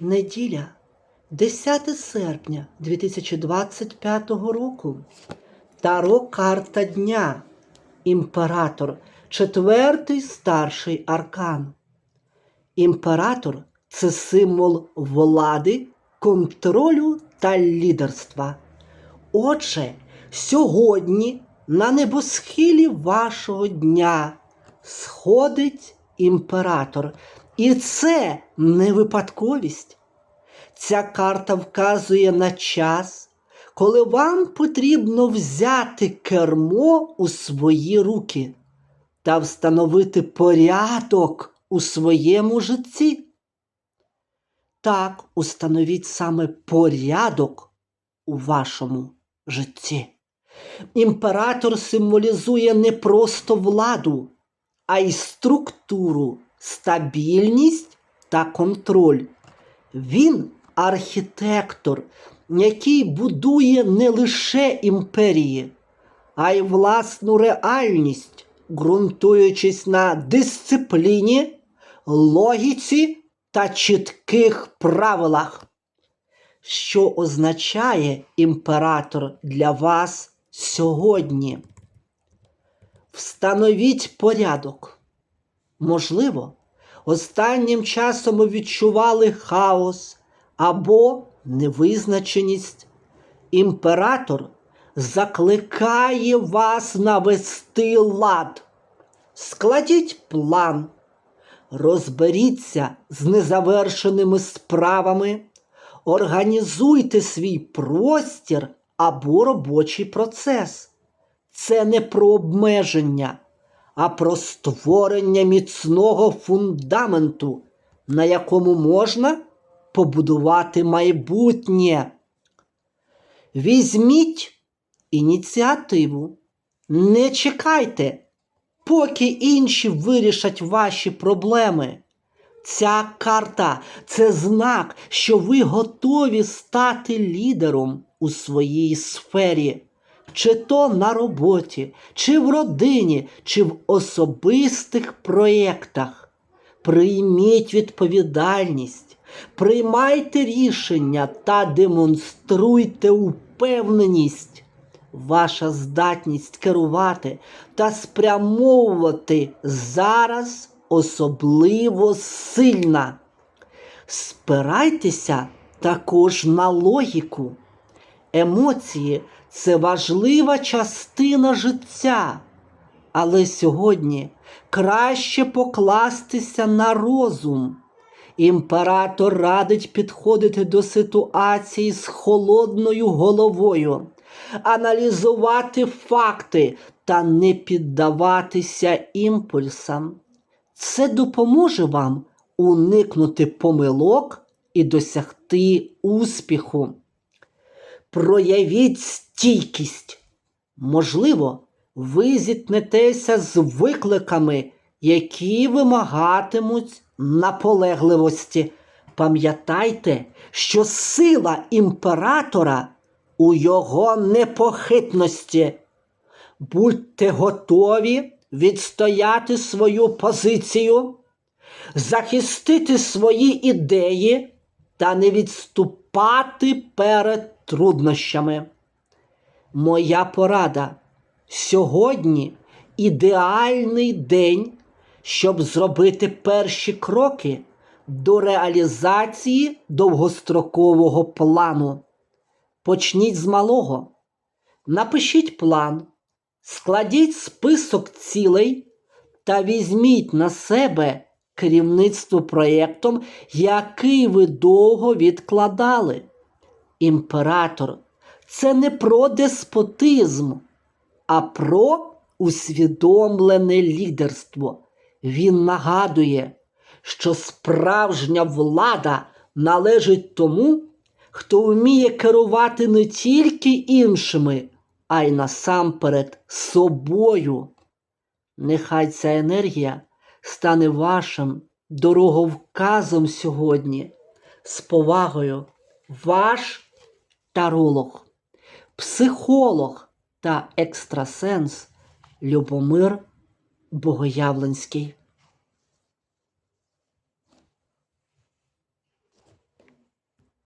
Неділя, 10 серпня 2025 року. Таро карта дня. Імператор. Четвертий старший аркан. Імператор це символ влади, контролю та лідерства. Отже, сьогодні на небосхилі вашого дня сходить імператор. І це не випадковість. Ця карта вказує на час, коли вам потрібно взяти кермо у свої руки та встановити порядок у своєму житті. Так, установіть саме порядок у вашому житті. Імператор символізує не просто владу, а й структуру, стабільність та контроль. Він архітектор, який будує не лише імперії, а й власну реальність, ґрунтуючись на дисципліні, логіці та чітких правилах. Що означає імператор для вас сьогодні? Встановіть порядок. Можливо, останнім часом ви відчували хаос або невизначеність. Імператор закликає вас навести лад. Складіть план, розберіться з незавершеними справами, організуйте свій простір або робочий процес. Це не про обмеження, а про створення міцного фундаменту, на якому можна побудувати майбутнє. Візьміть ініціативу, не чекайте, поки інші вирішать ваші проблеми. Ця карта це знак, що ви готові стати лідером у своїй сфері, чи то на роботі, чи в родині, чи в особистих проєктах. Прийміть відповідальність, приймайте рішення та демонструйте упевненість. Ваша здатність керувати та спрямовувати зараз особливо сильна. Спирайтеся також на логіку. Емоції це важлива частина життя. Але сьогодні краще покластися на розум. Імператор радить підходити до ситуації з холодною головою, аналізувати факти та не піддаватися імпульсам. Це допоможе вам уникнути помилок і досягти успіху. Проявіть стійкість. Можливо, ви зіткнетеся з викликами, які вимагатимуть наполегливості. Пам'ятайте, що сила імператора у його непохитності. Будьте готові відстояти свою позицію, захистити свої ідеї та не відступати перед труднощами. Моя порада сьогодні ідеальний день, щоб зробити перші кроки до реалізації довгострокового плану. Почніть з малого. Напишіть план, складіть список цілей та візьміть на себе керівництво проєктом, який ви довго відкладали. Імператор це не про деспотизм, а про усвідомлене лідерство. Він нагадує, що справжня влада належить тому, хто вміє керувати не тільки іншими, а й насамперед собою. Нехай ця енергія стане вашим дороговказом сьогодні. З повагою, ваш таролог, психолог та екстрасенс Любомир Богоявленський.